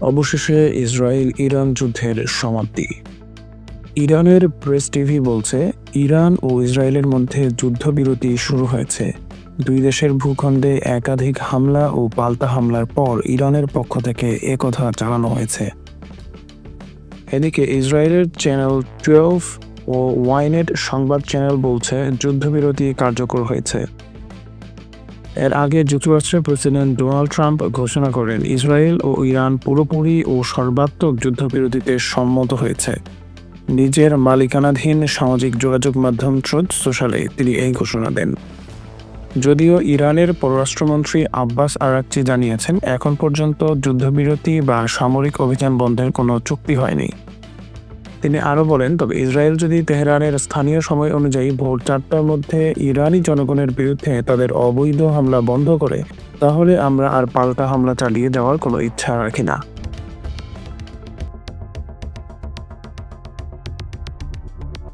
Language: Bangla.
অবশেষে ইসরায়েল ইরান যুদ্ধের সমাপ্তি। ইরানের প্রেস টিভি বলছে, ইরান ও ইসরায়েলের মধ্যে যুদ্ধবিরতি শুরু হয়েছে। দুই দেশের ভূখণ্ডে একাধিক হামলা ও পাল্টা হামলার পর ইরানের পক্ষ থেকে একথা জানানো হয়েছে। এদিকে ইসরায়েলের চ্যানেল টুয়েলভ ও ওয়াইনেট সংবাদ চ্যানেল বলছে, যুদ্ধবিরতি কার্যকর হয়েছে। এর আগে যুক্তরাষ্ট্রের প্রেসিডেন্ট ডোনাল্ড ট্রাম্প ঘোষণা করেন, ইসরায়েল ও ইরান পুরোপুরি ও সর্বাত্মক যুদ্ধবিরতিতে সম্মত হয়েছে। নিজের মালিকানাধীন সামাজিক যোগাযোগ মাধ্যম ট্রুথ সোশ্যালে তিনি এই ঘোষণা দেন। যদিও ইরানের পররাষ্ট্রমন্ত্রী আব্বাস আরাকচি জানিয়েছেন, এখন পর্যন্ত যুদ্ধবিরতি বা সামরিক অভিযান বন্ধের কোনো চুক্তি হয়নি। তিনি আরও বলেন, তবে ইসরায়েল যদি তেহরানের স্থানীয় সময় অনুযায়ী ভোর চারটার মধ্যে ইরানি জনগণের বিরুদ্ধে তাদের অবৈধ হামলা বন্ধ করে, তাহলে আমরা আর পাল্টা হামলা চালিয়ে যাওয়ার কোনো ইচ্ছা রাখি না।